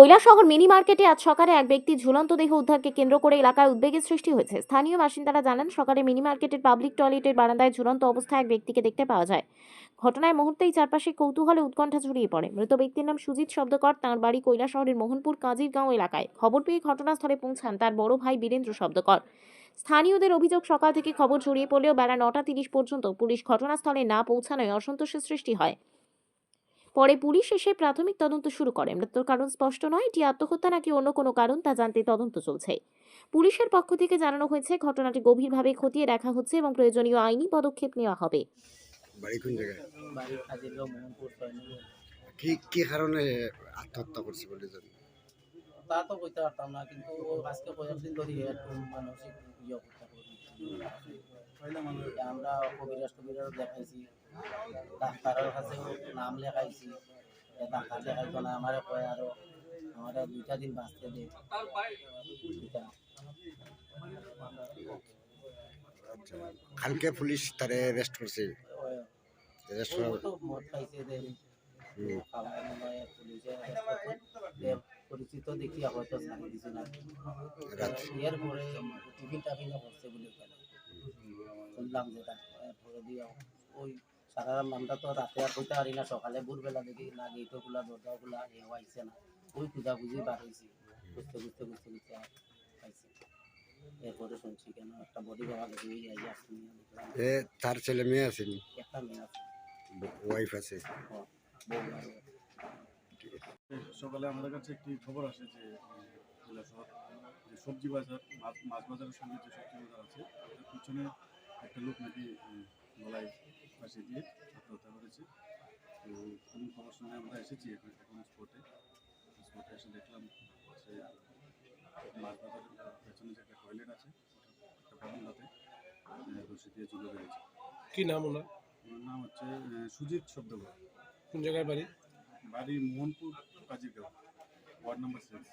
Kailashahar mini মার্কেটে আজ সকালে এক ব্যক্তির ঝুলন্ত দেহ উদ্ধারকে কেন্দ্র করে এলাকায় উদ্বেগের সৃষ্টি হয়েছে। স্থানীয় বাসিন্দারা জানান, সকালে মিনি মার্কেটের পাবলিক টয়লেটের বারান্দায় ঝুলন্ত অবস্থায় এক ব্যক্তিকে দেখতে পাওয়া যায়। ঘটনায় মুহূর্তেই চারপাশে কৌতূহলে উৎকণ্ঠা ছড়িয়ে পড়ে। মৃত ব্যক্তির নাম সুজিত শব্দকর, তাঁর বাড়ি কৈলাসহরের মোহনপুর কাজিরগাঁও এলাকায়। খবর পেয়ে ঘটনাস্থলে পৌঁছান তার বড় ভাই বীরেন্দ্র শব্দকর। স্থানীয়দের অভিযোগ, সকাল থেকে খবর ছড়িয়ে পড়লেও বেলা নটা তিরিশ পর্যন্ত পুলিশ ঘটনাস্থলে না পৌঁছানোয় অসন্তোষের সৃষ্টি হয়। পরে পুলিশ এসে প্রাথমিক তদন্ত শুরু করে। মৃত্যুর কারণ স্পষ্ট নয় এটি আত্মহত্যা নাকি অন্য কোনো কারণ তা জানতে তদন্ত চলছে। পুলিশের পক্ষ থেকে জানানো হয়েছে ঘটনাটি গভীরভাবে খতিয়ে দেখা হচ্ছে এবং প্রয়োজনীয় আইনি পদক্ষেপ নেওয়া হবে। ঠিক কোন জায়গায়? কি কি কারণে আত্মহত্যা করছে বলে জানেন তা তো কইতে পারতাম না কিন্তু আজকে কয়েকদিন ধরে একটু মানসিক ইয়ে করতে আমরা কবিরাজ টবিরাজ দেখাইছি ডাক্তারের কাছে নাম লেখাইছি ডাক্তার দেখাইতো না আমার কয় আরও আমার দুইটা দিন বাঁচতে দে। আচ্ছা কালকে পুলিশ তারে রেস্ট করছে? ওই- রেস্ট ওই করার তো মদ খাইছে দে হুম, পুলিশে পরিচিত দেখি হয়তো ছাড়ি দিছে না। এর পরে টিফিন টাফিনও করছে বলে শুনলাম যেটা পরে দিয়ে ওই সারা নামটা তো রাতে আর কইতে পারি না সকালে ভোরবেলা দেখি না গেটও খোলা দরজা খোলা এ আইছে না। ওই খুঁজা খুঁজি বার হয়েছি খুঁজতে খুঁজতে খুঁজতে খুঁজতে পাইছি এরপরে শুনছি কেন একটা বডি পাওয়া গেছে ওই আই আসছি এ তার ছেলে মেয়ে আছে একটা মেয়ে আছে। ওয়াইফ আছে। বউ। সকালে আমাদের কাছে একটি খবর আসে যে সবজি বাজার মাছ মাছ বাজারের সঙ্গে যে সবজি বাজার আছে তার পিছনে একটা লোক নাকি গলায় ফাঁসি দিয়ে আত্মহত্যা করেছে। তো কোন খবর শুনে আমরা এসেছি এখন এখন স্পটে স্পটে এসে দেখলাম যে মাছ বাজারের পেছনে যে একটা টয়লেট আছে একটা বারান্দাতে রশি দিয়ে ঝুলে রয়েছে। কি নাম ওনার? ওনার নাম হচ্ছে সুজিত শব্দকর কোন জায়গায় বাড়ি? বাড়ি Mohanpur Kazirgaon ward number six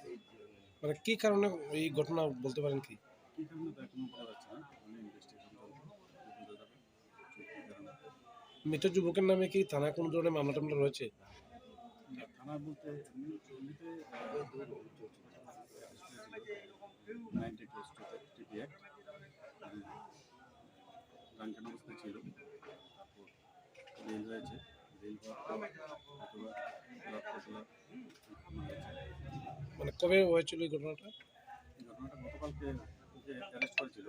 মানে কি কারণে এই ঘটনা বলতে পারেন কি? কী কারণে তা এখনও বলা যাচ্ছে না? আমি ইনভেস্টিগেশন চলছে বোঝা যাবে ঠিক কী কারণে। মৃত যুবকের নামে কি থানায় কোনো ধরনের মামলা টামলা রয়েছে? থানা বলতে এমনিতে ninety close to TP act Duncan অবস্থায় ছিল। তারপর রেল হয়েছে। রেল অথবা মানে কবে হয়েছিল এই ঘটনাটা? এই ঘটনাটা গতকালকে ওকে অ্যারেস্ট করেছিল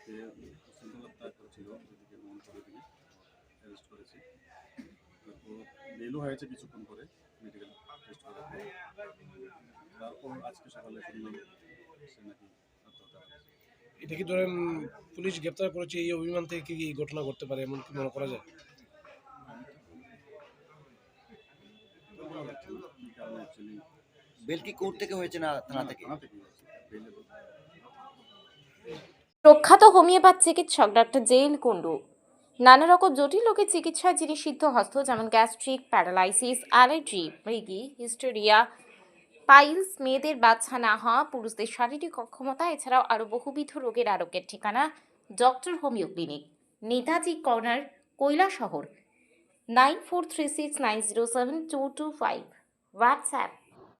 সে উচ্ছৃঙ্খলতা করেছিল ওদিকে মোহনপুরের দিকে অ্যারেস্ট করেছে। তারপর বেলও হয়েছে কিছুক্ষণ পরে মেডিকেল টেস্ট করার পর। তারপর আজকে সকালে শুনলাম সে নাকি এটা কি ধরেন পুলিশ গ্রেপ্তার করেছে এই অভিমান থেকে কি ঘটনা ঘটতে পারে এমন কি মনে করা যায়? তো বলা না কী কারণে অ্যাকচুয়ালি বেল কি কোর্ট থেকে হয়েছে না থানা থেকে? থানা থেকে হয়েছে। বেলেবল প্রখ্যাত হোমিওপ্যাথ চিকিৎসক ডক্টর জেইল কুন্ডু নানা রকম জটিল রোগের চিকিৎসায় যিনি সিদ্ধহস্ত যেমন গ্যাস্ট্রিক প্যারালাইসিস অ্যালার্জি মৃগি হিস্টেরিয়া পাইলস মেয়েদের বাচ্চা না হওয়া পুরুষদের শারীরিক অক্ষমতা এছাড়াও আরও বহুবিধ রোগের আরোগ্যের ঠিকানা doctor homeo clinic Netaji corner Kailashahar. 9436907225 WhatsApp.